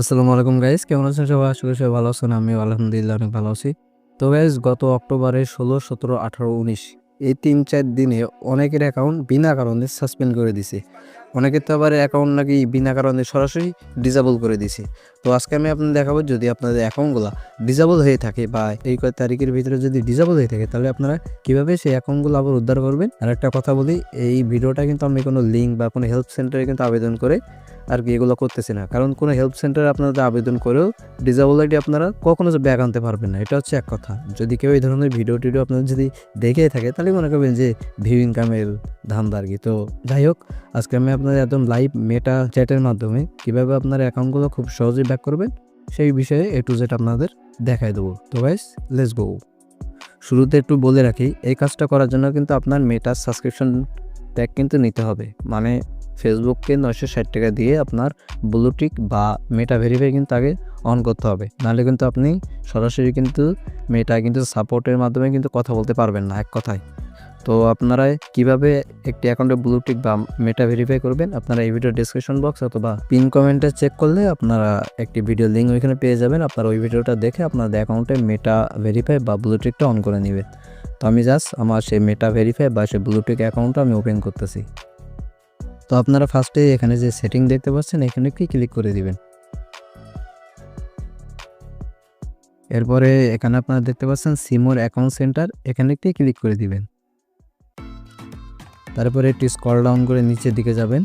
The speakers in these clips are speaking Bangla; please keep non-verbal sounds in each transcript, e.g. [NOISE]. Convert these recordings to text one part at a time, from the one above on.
আসসালামু আলাইকুম গাইস কেমন আছেন সবাই? আশা করি সবাই ভালো আছেন আমি আলহামদুলিল্লাহ অনেক ভালো আছি। তো গাইস গত অক্টোবরে ষোলো, সতেরো, আঠারো, উনিশ, এই তিন, চার দিনে অনেকের অ্যাকাউন্ট বিনা কারণে সাসপেন্ড করে দিছে। অনেকের তো আবার অ্যাকাউন্ট নাকি বিনা কারণে সরাসরি ডিসেবল করে দিছে। তো আজকে আমি আপনাদের দেখাবো যদি আপনাদের অ্যাকাউন্টগুলো ডিসেবল হয়ে থাকে বা এই কয়েক তারিখের ভিতরে যদি ডিসেবল হয়ে থাকে, তাহলে আপনারা কীভাবে সেই অ্যাকাউন্টগুলো আবার উদ্ধার করবেন? আর একটা কথা বলি, এই ভিডিওটা কিন্তু আমি কোনো লিঙ্ক বা কোনো হেল্প সেন্টারে কিন্তু আবেদন করে আর কি এগুলো করতেছি না। কারণ কোনো হেল্প সেন্টারে আপনারা আবেদন করেও আইডি আপনারা কখনো ব্যাগ আনতে পারবেন না, এটা হচ্ছে এক কথা। যদি কেউ এই ধরনের ভিডিও টিডিও আপনারা যদি দেখে থাকে, তাহলে মনে করবেন যে ভিউ ইনকামের ধান্দা আর কি। তো যাই হোক, আজকে আমি আপনাদের একদম লাইভ মেটা চ্যাটের মাধ্যমে কীভাবে আপনার অ্যাকাউন্টগুলো খুব সহজেই ব্যাক করবেন, সেই বিষয়ে এ টু জেড আপনাদের দেখাই দেবো। তো গাইস লেটস গো শুরুতে একটু বলে রাখি, এই কাজটা করার জন্য কিন্তু আপনার মেটার সাবস্ক্রিপশন প্যাক কিন্তু নিতে হবে। মানে ফেসবুককে নয়শো ষাট টাকা দিয়ে আপনার ব্লুটিক বা মেটা ভেরিফাই কিন্তু আগে অন করতে হবে। নাহলে কিন্তু আপনি সরাসরি কিন্তু মেটা কিন্তু সাপোর্টের মাধ্যমে কিন্তু কথা বলতে পারবেন না এক কথায়। তো আপনারা কীভাবে একটি অ্যাকাউন্টে ব্লুটিক বা মেটা ভেরিফাই করবেন, আপনারা এই ভিডিও ডিসক্রিপশন বক্স অথবা পিন কমেন্টে চেক করলে আপনারা একটি ভিডিও লিঙ্ক ওইখানে পেয়ে যাবেন। আপনারা ওই ভিডিওটা দেখে আপনাদের অ্যাকাউন্টে মেটা ভেরিফাই বা ব্লুটিকটা অন করে নেবেন তো আমি জাস্ট আমার সেই মেটা ভেরিফাই বা সেই ব্লুটিক অ্যাকাউন্টটা আমি ওপেন করতেছি। তো আপনারা ফার্স্টে এখানে যে সেটিং দেখতে পাচ্ছেন, এখানে কি ক্লিক করে দিবেন? এরপরে এখানে আপনারা দেখতে পাচ্ছেন সিমোর অ্যাকাউন্ট সেন্টার এখানে একটি ক্লিক করে দিবেন? তারপরে একটি স্কল ডাউন করে নিচের দিকে যাবেন।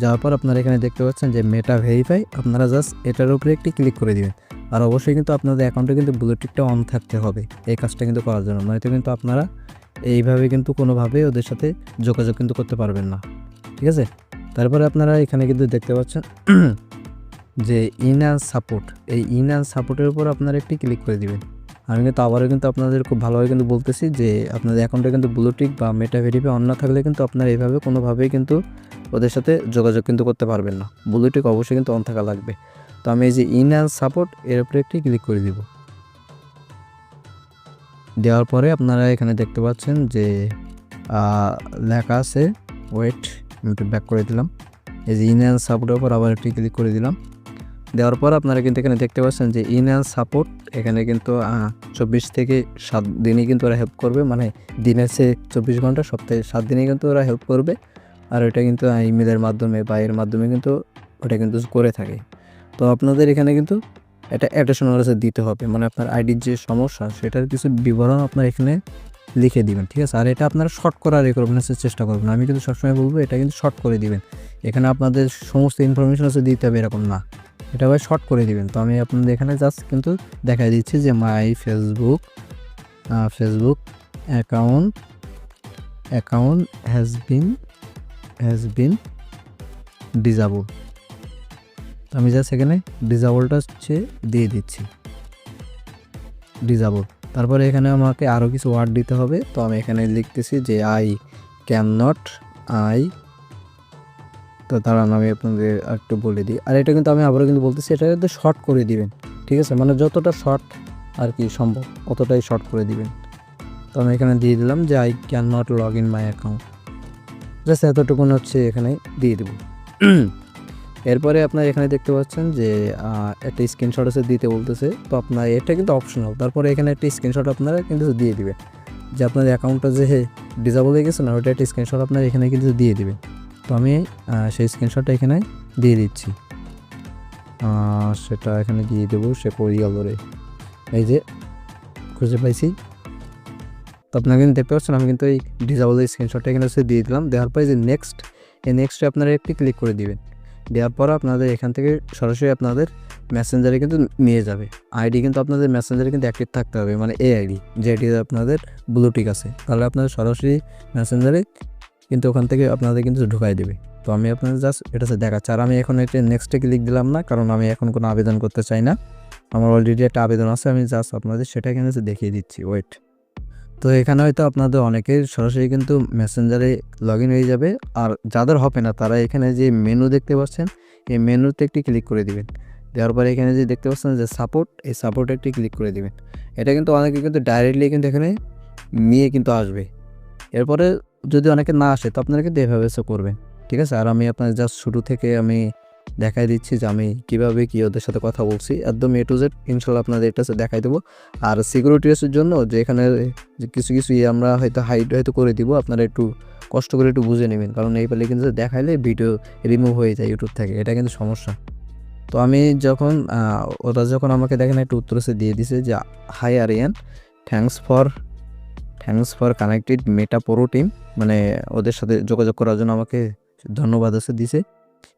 যাওয়ার পর আপনারা এখানে দেখতে পাচ্ছেন যে মেটা ভেরিফাই আপনারা জাস্ট এটার উপরে একটি ক্লিক করে দিবেন। আর অবশ্যই কিন্তু আপনাদের অ্যাকাউন্টে কিন্তু ব্লুটিকটা অন থাকতে হবে, এই কাজটা কিন্তু করার জন্য। নয়তো কিন্তু আপনারা এইভাবে কিন্তু কোনোভাবে ওদের সাথে যোগাযোগ কিন্তু করতে পারবেন না। ঠিক আছে? তারপরে আপনারা এখানে কিন্তু দেখতে পাচ্ছেন [CLEARS THROAT] যে ইন অ্যান্ড সাপোর্ট এই ইন অ্যান্ড সাপোর্টের উপর আপনারা একটি ক্লিক করে দিবেন। আমি কিন্তু আবারও কিন্তু আপনাদের খুব ভালোভাবে কিন্তু বলতেছি যে আপনাদের অ্যাকাউন্টে কিন্তু ব্লুটিক বা মেটা ভেরিফাই অন না থাকলে কিন্তু আপনারা এইভাবে কোনোভাবেই কিন্তু ওদের সাথে যোগাযোগ কিন্তু করতে পারবেন না। ব্লুটিক অবশ্যই কিন্তু অন থাকা লাগবে। তো আমি এই যে ইন অ্যান্ড সাপোর্ট এর উপরে একটি ক্লিক করে দিব। দেওয়ার পরে আপনারা এখানে দেখতে পাচ্ছেন যে লেখা আছে ওয়েট আমি একটু ব্যাক করে দিলাম। এই যে ইন অ্যান্ড সাপোর্টের উপর আবার একটি ক্লিক করে দিলাম। দেওয়ার পর আপনারা কিন্তু এখানে দেখতে পাচ্ছেন যে ইন অ্যান্ড সাপোর্ট এখানে কিন্তু চব্বিশ থেকে সাত দিনই কিন্তু ওরা হেল্প করবে। মানে দিনের সে চব্বিশ ঘণ্টা, সপ্তাহে সাত দিনই কিন্তু ওরা হেল্প করবে। আর ওটা কিন্তু ইমেলের মাধ্যমে বা এর মাধ্যমে কিন্তু ওটা কিন্তু করে থাকে। তো আপনাদের এখানে কিন্তু এটা কাছে দিতে হবে। মানে আপনার আইডির যে সমস্যা, সেটার কিছু বিবরণ আপনার এখানে লিখে দিবেন, ঠিক আছে? আর এটা আপনারা শর্ট করার রেকগনাইজের চেষ্টা করবেন। আমি কিন্তু সবসময় বলব, এটা কিন্তু শর্ট করে দিবেন। এখানে আপনাদের সমস্ত ইনফরমেশন আছে, দিতে হবে এরকম না। এটা আবার শর্ট করে দিবেন। তো আমি আপনাদের এখানে জাস্ট কিন্তু দেখাই দিচ্ছি যে my Facebook Facebook account account has been has been disable তো আমি জাস্ট এখানে ডিজাবলটা হচ্ছে দিয়ে দিচ্ছি। ডিজাবল তারপরে এখানে আমাকে আরও কিছু ওয়ার্ড দিতে হবে। তো আমি এখানে লিখতেছি যে আই ক্যান নট আই তো দাঁড়ান, আমি আপনাদের একটু বলে দিই। আর এটা কিন্তু আমি আবারও কিন্তু বলতেছি এটা কিন্তু শর্ট করে দিবেন, ঠিক আছে? মানে যতটা শর্ট আর কি সম্ভব, অতটাই শর্ট করে দিবেন। তো আমি এখানে দিয়ে দিলাম যে I can not log in my account just এতটুকুন হচ্ছে এখানে দিয়ে দেবো। এরপরে আপনার এখানে দেখতে পাচ্ছেন যে একটা স্ক্রিনশট আছে দিতে বলতেছে। তো আপনার এটা কিন্তু অপশনাল তারপরে এখানে একটা স্ক্রিনশট আপনারা কিন্তু দিয়ে দিবেন। যে আপনার অ্যাকাউন্টটা যে ডিজাবল হয়ে গেছে না ওটা একটা স্ক্রিনশট আপনার এখানে কিন্তু দিয়ে দিবেন। তো আমি সেই স্ক্রিনশটটা এখানে দিয়ে দিচ্ছি। সেটা এখানে দিয়ে দেবো, সে করি রে। এই যে, খুঁজে পাইছি। তো আপনারা কিন্তু দেখতে পাচ্ছেন, আমি কিন্তু এই ডিজাবলের স্ক্রিনশটটা এখানে দিয়ে দিলাম। দেওয়ার পরে যে নেক্সট এই নেক্সটে আপনারা একটি ক্লিক করে দিবেন। দেওয়ার পর আপনাদের এখান থেকে সরাসরি আপনাদের মেসেঞ্জারে কিন্তু নিয়ে যাবে। আইডি কিন্তু আপনাদের মেসেঞ্জারে কিন্তু অ্যাক্টিভ থাকতে হবে মানে এই আইডি যে আইডি আপনাদের ব্লুটিক আছে। তাহলে আপনাদের সরাসরি মেসেঞ্জারে কিন্তু ওখান থেকে আপনাদের কিন্তু ঢুকাই দেবে। তো আমি আপনাদের জাস্ট এটা দেখাচ্ছি। আর আমি এখন এটা নেক্সটে ক্লিক দিলাম না, কারণ আমি এখন কোনো আবেদন করতে চাই না। আমার অলরেডি একটা আবেদন আছে, আমি জাস্ট আপনাদের সেটা এখানে দেখিয়ে দিচ্ছি। ওয়েট তো এখানে হয়তো আপনাদের অনেকের সরাসরি কিন্তু মেসেঞ্জারে লগ হয়ে যাবে। আর যাদের হবে না, তারা এখানে যে মেনু দেখতে পাচ্ছেন, এই মেনুতে একটি ক্লিক করে দিবেন। দেওয়ার পরে এখানে যে দেখতে পাচ্ছেন যে সাপোর্ট এই সাপোর্টে একটি ক্লিক করে দিবেন। এটা কিন্তু অনেকে কিন্তু ডাইরেক্টলি কিন্তু এখানে নিয়ে কিন্তু আসবে। এরপরে যদি অনেকে না আসে, তো আপনারা কিন্তু এভাবে করবেন। ঠিক আছে? আর আমি আপনার জাস্ট শুরু থেকে আমি দেখাই দিচ্ছি যে আমি কীভাবে কী ওদের সাথে কথা বলছি। একদম এ টু জেড ইনশাল্লাহ আপনাদের এটা দেখাই দেবো। আর সিকিউরিটিসের জন্য যে এখানে কিছু কিছু ইয়ে আমরা হয়তো হাইড হয়তো করে দিব, আপনারা একটু কষ্ট করে একটু বুঝে নেবেন। কারণ এই পালে কিন্তু দেখাইলে ভিডিও রিমুভ হয়ে যায় ইউটিউব থেকে, এটা কিন্তু সমস্যা। তো আমি যখন ওরা যখন আমাকে দেখেন একটা উত্তর এসে দিয়ে দিছে যে hi Aryan thanks for thanks for connected Meta pro team মানে ওদের সাথে যোগাযোগ করার জন্য আমাকে ধন্যবাদ এসে দিছে।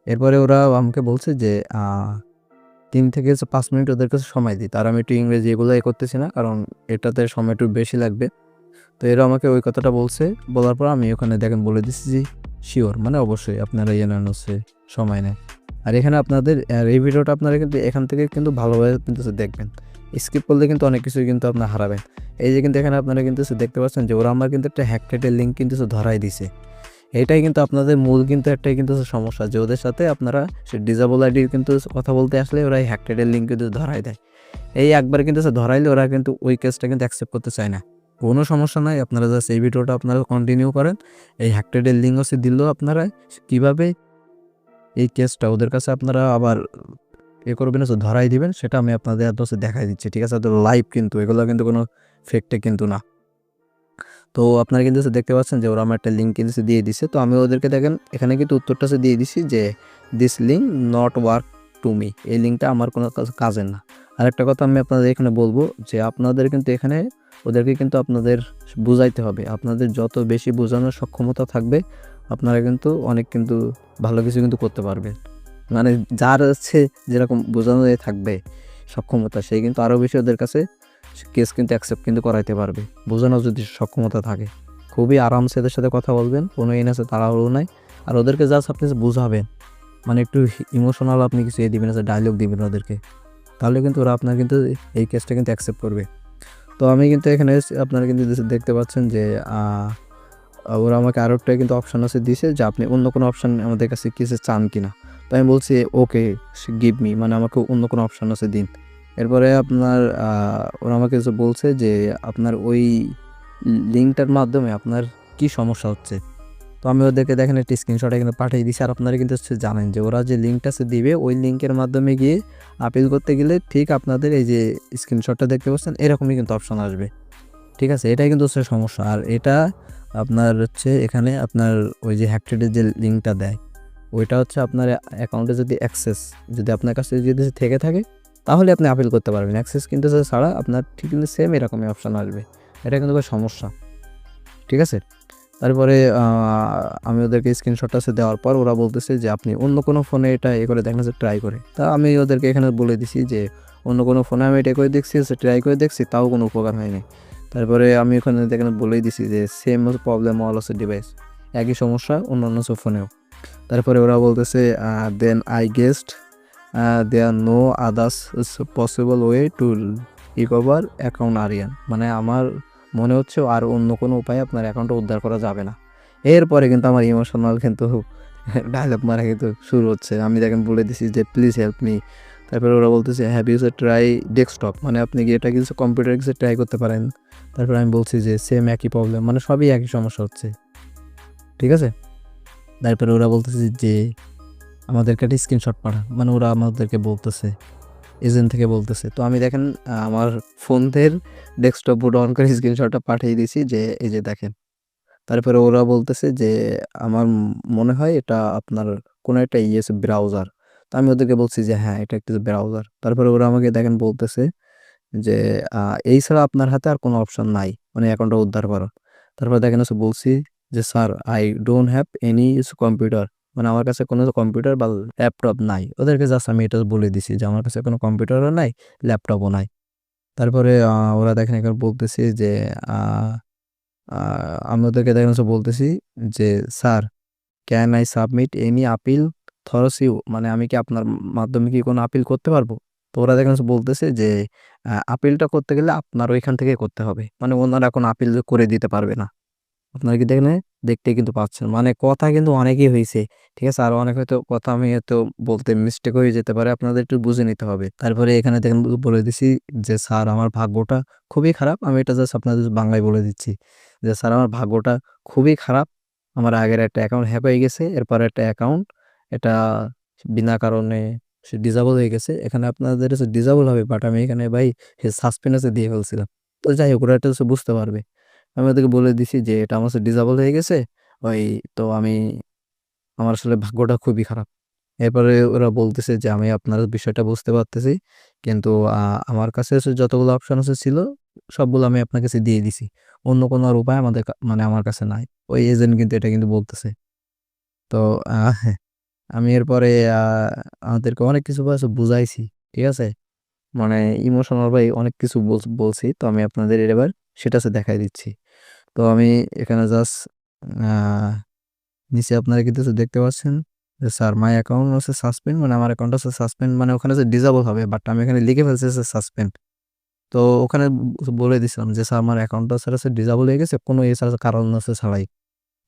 এরপরে ওরা আমাকে বলছে যে তিন থেকে পাঁচ মিনিট ওদের কাছে সময় দিই। তার আমি একটু ইংরেজি এগুলো এ করতেছি না, কারণ এটাতে সময় একটু বেশি লাগবে। তো এরা আমাকে ওই কথাটা বলছে। বলার পর আমি ওখানে দেখেন বলে দিচ্ছি যে শিওর মানে অবশ্যই আপনারা ইয়ে নেন হচ্ছে সময় নেয় আর এখানে আপনাদের এই ভিডিওটা আপনারা কিন্তু এখান থেকে কিন্তু ভালোভাবে কিন্তু দেখবেন। স্কিপ করলে কিন্তু অনেক কিছুই কিন্তু আপনার হারাবেন। এই যে কিন্তু এখানে আপনারা কিন্তু দেখতে পাচ্ছেন যে, ওরা আমার কিন্তু একটা হ্যাকটেটের লিঙ্ক কিন্তু ধরাই দিছে। এইটাই কিন্তু আপনাদের মূল কিন্তু একটাই কিন্তু সমস্যা যে ওদের সাথে আপনারা সে ডিজাবল আইডির কিন্তু কথা বলতে আসলে ওরা এই হ্যাকটেটের লিঙ্ক কিন্তু ধরাই দেয়। এই একবার কিন্তু হচ্ছে ধরাইলে ওরা কিন্তু ওই কেসটা কিন্তু অ্যাকসেপ্ট করতে চায় না। কোনো সমস্যা নাই, আপনারা জাস্ট এই ভিডিওটা আপনারা কন্টিনিউ করেন। এই হ্যাকটেডের লিঙ্ক হচ্ছে দিলেও আপনারা, কীভাবে এই কেসটা ওদের কাছে আপনারা আবার এ করবেন, হচ্ছে ধরাই দিবেন, সেটা আমি আপনাদের দেখাই দিচ্ছি, ঠিক আছে? লাইভ কিন্তু, এগুলো কিন্তু কোনো ফেকটে কিন্তু না। তো আপনারা কিন্তু দেখতে পাচ্ছেন যে ওরা আমার একটা লিঙ্ক কিন্তু দিয়ে দিছে। তো আমি ওদেরকে দেখেন, এখানে কিন্তু উত্তরটা দিয়ে দিছি যে this link not work to me এই লিঙ্কটা আমার কোনো কাজের না। আরেকটা কথা আমি আপনাদের এখানে বলব যে, আপনাদের কিন্তু এখানে, ওদেরকে কিন্তু আপনাদের বুঝাইতে হবে। আপনাদের যত বেশি বোঝানোর সক্ষমতা থাকবে, আপনারা কিন্তু অনেক কিন্তু ভালো কিছু কিন্তু করতে পারবেন মানে যার হচ্ছে যেরকম বোঝানো থাকবে সক্ষমতা সেই কিন্তু আরও বেশি ওদের কাছে কেস কিন্তু অ্যাকসেপ্ট কিন্তু করাইতে পারবে। বোঝানোর যদি সক্ষমতা থাকে। খুবই আরামসে এদের সাথে কথা বলবেন, কোনো এন আছে তাড়াহুড়ো নাই। আর ওদেরকে জাস্ট আপনি বুঝাবেন। মানে একটু ইমোশনাল আপনি কিছু এ দিবেন ডায়লগ দিবেন ওদেরকে। তাহলে কিন্তু ওরা আপনার কিন্তু এই কেসটা কিন্তু অ্যাকসেপ্ট করবে। তো আমি কিন্তু এখানে আপনারা কিন্তু দেখতে পাচ্ছেন যে ওরা আমাকে আরও একটা কিন্তু অপশান আছে দিছে, যে আপনি অন্য কোনো অপশান আমাদের কাছে কিছু চান কিনা। তো আমি বলছি ওকে গিভ মি মানে আমাকে অন্য কোনো অপশান আছে দিন। এরপরে আপনার ওরা আমাকে কিছু বলছে যে আপনার ওই লিঙ্কটার মাধ্যমে আপনার কি সমস্যা হচ্ছে। তো আমি ওদেরকে দেখেন একটা স্ক্রিনশট এখানে পাঠিয়ে দিচ্ছি আর আপনারা কিন্তু হচ্ছে জানেন যে ওরা যে লিঙ্কটা সে দিবে, ওই লিঙ্কের মাধ্যমে গিয়ে আপিল করতে গেলে ঠিক আপনাদের এই যে স্ক্রিনশটটা দেখতে পাচ্ছেন, এরকমই কিন্তু অপশন আসবে। ঠিক আছে? এটাই কিন্তু হচ্ছে সমস্যা। আর এটা আপনার হচ্ছে এখানে আপনার ওই যে হ্যাকটেডের যে লিঙ্কটা দেয়, ওইটা হচ্ছে আপনার অ্যাকাউন্টে যদি অ্যাক্সেস যদি আপনার কাছে যদি থেকে থাকে তাহলে আপনি আপিল করতে পারবেন। অ্যাক্সেস কিন্তু ছাড়া আপনার ঠিক কিন্তু সেম এরকমই অপশন আসবে। এটা কিন্তু সমস্যা। ঠিক আছে? তারপরে আমি ওদেরকে স্ক্রিনশটটা দেওয়ার পর ওরা বলতেছে যে, আপনি অন্য কোনো ফোনে এটা এ করে দেখেন যে ট্রাই করে। তা আমি ওদেরকে এখানে বলে দিছি যে, অন্য কোনো ফোনে আমি এটা করে দেখছি ট্রাই করে দেখছি, তাও কোনো উপকার হয়নি। তারপরে আমি ওখানে দেখেন বলেই দিছি যে সেম প্রবলেম অল হচ্ছে ডিভাইস একই সমস্যা অন্য অন্য সব ফোনেও তারপরে ওরা বলতেছে then I guessed they no others possible way to recover account Aryan মানে আমার মনে হচ্ছে আর অন্য কোনো উপায়ে আপনার অ্যাকাউন্টটা উদ্ধার করা যাবে না। এরপরে কিন্তু আমার ইমোশনাল কিন্তু ডায়লগ মারা কিন্তু শুরু হচ্ছে। আমি দেখেন বলে দিছি যে প্লিজ হেল্প মি তারপরে ওরা বলতেছে হ্যাভ ইউজ ট্রাই ডেস্কটপ মানে আপনি কি এটা কিছু কম্পিউটার কিছু ট্রাই করতে পারেন? তারপরে আমি বলছি যে সেম একই প্রবলেম মানে সবই একই সমস্যা হচ্ছে। ঠিক আছে? তারপরে ওরা বলতেছে যে আমাদেরকে একটা স্ক্রিনশট পাঠান। মানে ওরা আমাদেরকে বলতেছে এজেন্ট থেকে বলতেছে। তো আমি দেখেন আমার ফোনদের ডেস্কটপ বুট অন করে স্ক্রিনশটটা পাঠিয়ে দিয়েছি যে, এই যে দেখেন। তারপরে ওরা বলতেছে যে, আমার মনে হয় এটা আপনার কোনো একটা ইয়েস ব্রাউজার তো আমি ওদেরকে বলছি যে হ্যাঁ এটা একটা ব্রাউজার তারপরে ওরা আমাকে দেখেন বলতেছে যে এই ছাড়া আপনার হাতে আর কোনো অপশন নাই। মানে অ্যাকাউন্টটা উদ্ধার করার তারপরে দেখেন বলছি যে sir I don't have any computer মানে আমার কাছে কোনো কম্পিউটার বা ল্যাপটপ নাই। ওদেরকে জাস্ট আমি এটা বলে দিছি যে, আমার কাছে কোনো কম্পিউটারও নাই, ল্যাপটপও নাই। তারপরে ওরা দেখেন এখানে বলতেছি যে আমি ওদেরকে দেখেন বলতেছি যে, sir can I submit any appeal through you মানে আমি কি আপনার মাধ্যমে কি কোনো আপিল করতে পারব? তো ওরা দেখেন বলতেছে যে আপিলটা করতে গেলে আপনার ওইখান থেকে করতে হবে। মানে ওনারা এখন আপিল করে দিতে পারবে না। আপনারা কি দেখেন দেখতে কিন্তু পাচ্ছেন। মানে কথা কিন্তু অনেকই হয়েছে ঠিক আছে? আর অনেক হয়তো কথা আমি হয়তো বলতে মিস্টেক হয়ে যেতে পারে, আপনাদের একটু বুঝে নিতে হবে। তারপরে এখানে দেখেন বলে দিছি যে, স্যার, আমার ভাগ্যটা খুবই খারাপ। আমি এটা জাস্ট আপনাদের বাংলায় বলে দিচ্ছি যে, স্যার, আমার ভাগ্যটা খুবই খারাপ। আমার আগের একটা অ্যাকাউন্ট হ্যাক হয়ে গেছে। এরপর একটা অ্যাকাউন্ট এটা বিনা কারণে সে ডিসেবল হয়ে গেছে। এখানে আপনাদের ডিসেবল হবে বাট আমি এখানে ভাই সাসপেন্ড আছে দিয়ে ফেলছিলাম। তো যাই হোক, ওরা এটা বুঝতে পারবে। আমি ওদেরকে বলে দিছি যে, এটা আমার ডিসেবল হয়ে গেছে। ওই তো আমি, আমার আসলে ভাগ্যটা খুবই খারাপ। এরপরে ওরা বলতেছে যে, আমি আপনার বিষয়টা বুঝতে পারতেছি। কিন্তু আমার কাছে যতগুলো অপশন আছে ছিল, সবগুলো আমি আপনার কাছে দিয়ে দিছি। অন্য কোনো আর উপায় আমাদের মানে আমার কাছে নাই। ওই এজেন্ট কিন্তু এটা কিন্তু বলতেছে। তো আমি এরপরে আমাদেরকে অনেক কিছু বুঝাইছি, ঠিক আছে? মানে ইমোশনাল ভাই অনেক কিছু বল- বলছি। তো আমি আপনাদের এবার সেটা দেখাই দিচ্ছি। তো আমি এখানে জাস্ট নিচে আপনারা কিন্তু দেখতে পাচ্ছেন যে, স্যার মাই অ্যাকাউন্ট হচ্ছে সাসপেন্ড মানে আমার অ্যাকাউন্ট হচ্ছে সাসপেন্ড মানে ওখানে হচ্ছে ডিসেবল হবে বাট আমি এখানে লিখে ফেলছি হচ্ছে সাসপেন্ড তো ওখানে বলে দিছিলাম যে, স্যার, আমার অ্যাকাউন্টটা স্যার হচ্ছে ডিসেবল হয়ে গেছে, কোনো এছাড়া কারণ আছে ছাড়াই।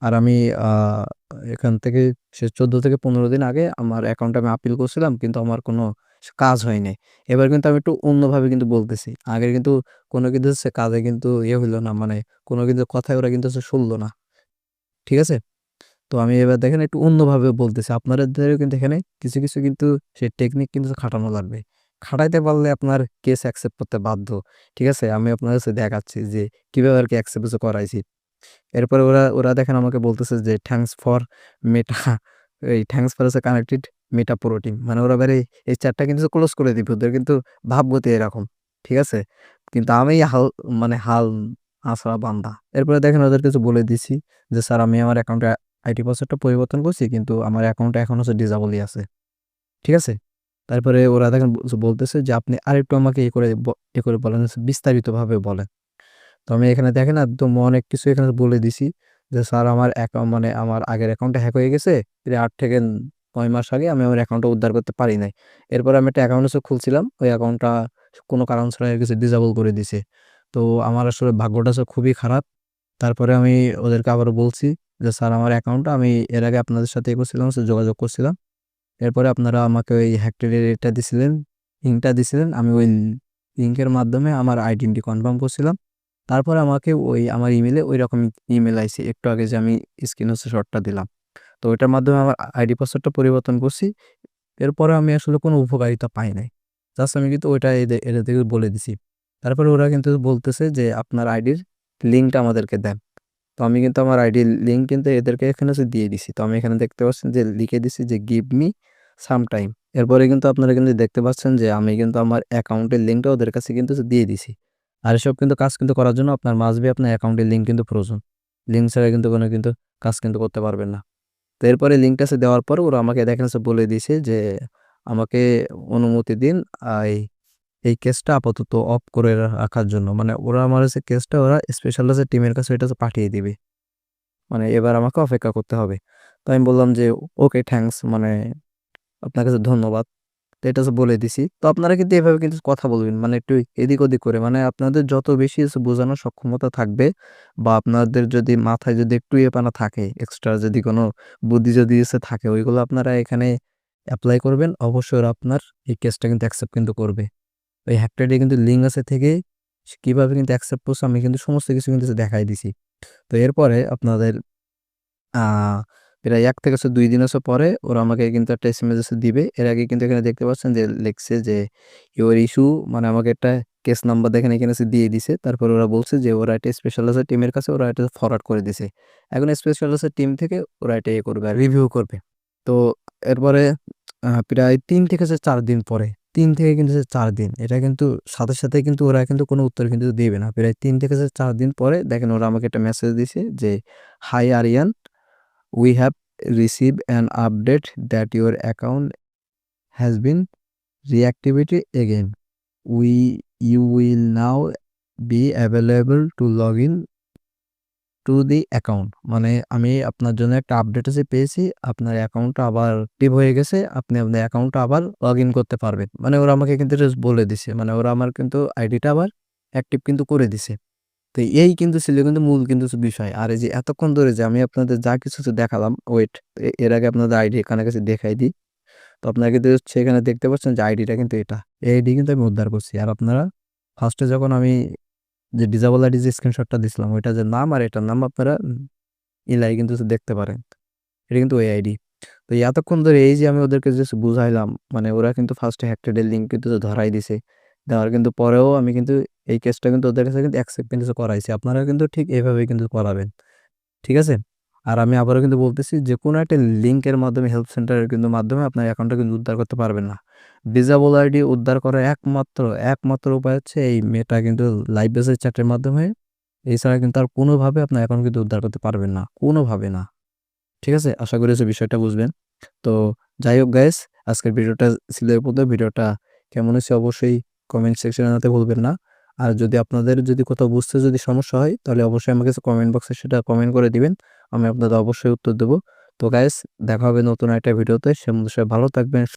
আর আমি এখান থেকে, সে চোদ্দ থেকে পনেরো দিন আগে আমার অ্যাকাউন্টে আমি আপিল করছিলাম, কিন্তু আমার কোনো কাজ হয়নি। এবার কিন্তু আমি একটু অন্যভাবে কিন্তু বলতেছি। আগে কিন্তু কোনো কিন্তু হচ্ছে কাজে কিন্তু ইয়ে হইল না মানে কোনো কিন্তু কথায় ওরা কিন্তু হচ্ছে শুনলো না। ঠিক আছে? তো আমি এবার দেখেন একটু অন্যভাবে বলতেছি। আপনাদেরও কিন্তু এখানে কিছু কিছু কিন্তু সেই টেকনিক কিন্তু খাটানো লাগবে। খাটাইতে পারলে আপনার কেস অ্যাকসেপ্ট করতে বাধ্য। ঠিক আছে? আমি আপনার কাছে দেখাচ্ছি যে কীভাবে আর কি অ্যাকসেপ্ট করাইছি। এরপরে ওরা ওরা দেখেন আমাকে বলতেছে যে থ্যাঙ্কস ফর মেটা এই থ্যাঙ্কস ফর হচ্ছে কানেক্টেড মেটা প্রোটিন মানে ওরা এবারে এই চারটা কিন্তু ক্লোজ করে দিবে, ওদের কিন্তু ভাবগতি এরকম, ঠিক আছে? কিন্তু আমি হাল মানে হাল আছড়া বান্ধা এরপরে দেখেন ওদের কিছু বলে দিছি যে, স্যার, আমি আমার অ্যাকাউন্টে আইটি পাসওয়ার্ডটা পরিবর্তন করছি, কিন্তু আমার অ্যাকাউন্টে এখন হচ্ছে ডিজাবলই আছে। ঠিক আছে? তারপরে ওরা দেখেন বলতেছে যে, আপনি আরেকটু আমাকে এ করে এ করে বলেন বিস্তারিতভাবে বলেন। তো আমি এখানে দেখেন একদম অনেক কিছু এখানে বলে দিছি যে, স্যার, আমার অ্যাকাউন্ট মানে আমার আগের অ্যাকাউন্টটা হ্যাক হয়ে গেছে, প্রায় আট থেকে নয় মাস আগে আমি আমার অ্যাকাউন্টটা উদ্ধার করতে পারি নাই। এরপর আমি একটা অ্যাকাউন্ট হচ্ছে খুলছিলাম, ওই অ্যাকাউন্টটা কোনো কারণ ছাড়া কিছু ডিসেবল করে দিছে। তো আমার আসলে ভাগ্যটা খুবই খারাপ। তারপরে আমি ওদেরকে আবারও বলছি যে, স্যার, আমার অ্যাকাউন্টটা আমি এর আগে আপনাদের সাথে এ করছিলাম যোগাযোগ করছিলাম। এরপরে আপনারা আমাকে ওই হ্যাকটেরিয়ার এটা দিছিলেন লিঙ্কটা দিছিলেন, আমি ওই লিঙ্কের মাধ্যমে আমার আইডেন্টি কনফার্ম করছিলাম। তারপরে আমাকে ওই, আমার ইমেলে ওই রকম ইমেল আইছে, একটু আগে যে আমি স্ক্রিন হচ্ছে শটটা দিলাম। তো ওইটার মাধ্যমে আমার আইডি পাসওয়ার্ডটা পরিবর্তন করছি। এরপরে আমি আসলে কোনো উপকারিতা পাই নাই। জাস্ট আমি কিন্তু ওইটা এদের এদের থেকে বলে দিছি। তারপরে ওরা কিন্তু বলতেছে যে আপনার আইডির লিঙ্কটা আমাদেরকে দেন। তো আমি কিন্তু আমার আইডির লিঙ্ক কিন্তু এদেরকে এখানে দিয়ে দিছি। তো আমি এখানে দেখতে পাচ্ছেন যে লিখে দিছি যে গিভ মি সাম টাইম এরপরে কিন্তু আপনারা কিন্তু দেখতে পাচ্ছেন যে আমি কিন্তু আমার অ্যাকাউন্টের লিঙ্কটা ওদের কাছে কিন্তু দিয়ে দিছি। আর এসব কিন্তু কাজ কিন্তু করার জন্য আপনার মাসবি আপনার অ্যাকাউন্টের লিঙ্ক কিন্তু প্রয়োজন। লিঙ্ক ছাড়া কিন্তু কোনো কিন্তু কাজ কিন্তু করতে পারবেন না। তো এরপরে আছে দেওয়ার পর ওরা আমাকে দেখেন সে বলে দিছে যে, আমাকে অনুমতি দিন এই এই কেসটা আপাতত অফ করে রাখার জন্য। মানে ওরা আমার হচ্ছে কেসটা ওরা স্পেশাল হচ্ছে টিমের কাছে ওইটা হচ্ছে পাঠিয়ে দিবে। মানে এবার আমাকে অপেক্ষা করতে হবে। তো আমি বললাম যে, ওকে থ্যাংকস মানে আপনার কাছে ধন্যবাদ। তো এটা বলে দিছি। তো আপনারা কিন্তু এভাবে কিন্তু কথা বলবেন মানে একটু এদিক ওদিক করে। মানে আপনাদের যত বেশি বোঝানোর সক্ষমতা থাকবে বা আপনাদের যদি মাথায় যদি একটু এপানা থাকে এক্সট্রা যদি কোনো বুদ্ধি যদি এসে থাকে, ওইগুলো আপনারা এখানে অ্যাপ্লাই করবেন। অবশ্যই আপনার এই কেসটা কিন্তু অ্যাকসেপ্ট কিন্তু করবে। ওই হ্যাকটারে কিন্তু লিঙ্ক আছে থেকে কীভাবে কিন্তু অ্যাকসেপ্ট করছে, আমি কিন্তু সমস্ত কিছু কিন্তু দেখাই দিছি। তো এরপরে আপনাদের প্রায় এক থেকে হচ্ছে দুই দিন হচ্ছে পরে ওরা আমাকে কিন্তু একটা এস এম এস দিবে। এর আগে কিন্তু এখানে দেখতে পাচ্ছেন যে লিখছে যে ইউর ইস্যু মানে আমাকে একটা কেস নাম্বার দেখেন এখানে এসে দিয়ে দিছে। তারপর ওরা বলছে যে, ওরা একটা স্পেশালাইজ টিমের কাছে ওরা এটা ফরওয়ার্ড করে দিছে। এখন স্পেশালাইজ টিম থেকে ওরা এটা ইয়ে করবে রিভিউ করবে। তো এরপরে প্রায় তিন থেকে সে, চার দিন পরে, তিন থেকে কিন্তু সে, চার দিন, এটা কিন্তু সাথে সাথে কিন্তু ওরা কিন্তু কোনো উত্তর কিন্তু দেবে না। প্রায় তিন থেকে হচ্ছে চার দিন পরে দেখেন ওরা আমাকে একটা মেসেজ দিছে যে hi Ariyan we have received an update that your account has been reactivated again. We, you will now be available to log in to the account. মানে আমি আপনার জন্য একটা আপডেট এসে পেয়েছি, আপনার অ্যাকাউন্টটা আবার অ্যাক্টিভ হয়ে গেছে, আপনি আপনার অ্যাকাউন্টটা আবার লগ ইন করতে পারবেন। মানে ওরা আমাকে কিন্তু বলে দিছে মানে ওরা আমার কিন্তু আইডিটা আবার অ্যাক্টিভ কিন্তু করে দিছে। তো এই কিন্তু ছিল কিন্তু মূল কিন্তু বিষয়। আর এই যে এতক্ষণ ধরে যে আমি আপনাদের যা কিছু দেখালাম ওয়েট এর আগে আপনাদের আইডি এখানে কাছে দেখাই দিই। তো আপনারা কিন্তু সেখানে দেখতে পাচ্ছেন যে আইডিটা কিন্তু এটা। এই আইডি কিন্তু আমি উদ্ধার করছি। আর আপনারা ফার্স্টে যখন আমি যে ডিজাবল আইডি যে স্ক্রিনশটটা দিছিলাম, ওইটা যে নাম আর এটার নাম আপনারা ইলাই কিন্তু দেখতে পারেন। এটা কিন্তু ওই আইডি তো এতক্ষণ ধরে এই যে আমি ওদেরকে যে বুঝাইলাম মানে ওরা কিন্তু ফার্স্টে হ্যাকটেডের লিঙ্ক কিন্তু ধরাই দিছে। দেওয়ার কিন্তু পরেও আমি কিন্তু এই কেসটা কিন্তু ওদের কাছে কিন্তু অ্যাকসেপ্ট কিন্তু করাইছি। আপনারা কিন্তু ঠিক এইভাবেই কিন্তু করাবেন। ঠিক আছে? আর আমি আবারও কিন্তু বলতেছি, যে কোনো একটা লিঙ্কের মাধ্যমে, হেল্প সেন্টারের কিন্তু মাধ্যমে আপনার অ্যাকাউন্টটা কিন্তু উদ্ধার করতে পারবেন না। ডিজাবল আইডি উদ্ধার করার একমাত্র একমাত্র উপায় হচ্ছে এই মেয়েটা কিন্তু লাইভ বেসের চ্যাটের মাধ্যমে, এছাড়া কিন্তু আর কোনোভাবে আপনার অ্যাকাউন্ট কিন্তু উদ্ধার করতে পারবেন না। কোনোভাবে না। ঠিক আছে? আশা করি বিষয়টা বুঝবেন। তো যাই হোক গাইস আজকের ভিডিওটা ছিল পর্যন্ত। ভিডিওটা কেমন হয়েছে অবশ্যই কমেন্ট সেকশনে জানাতে ভুলবেন না। আর যদি আপনাদের যদি কোথাও বুঝতে যদি সমস্যা হয়, তাহলে অবশ্যই আমার কাছে কমেন্ট বক্সে সেটা কমেন্ট করে দিবেন। আমি আপনাদের অবশ্যই উত্তর দেবো। তো গাইস দেখা হবে নতুন একটা ভিডিওতে সে ভালো থাকবেন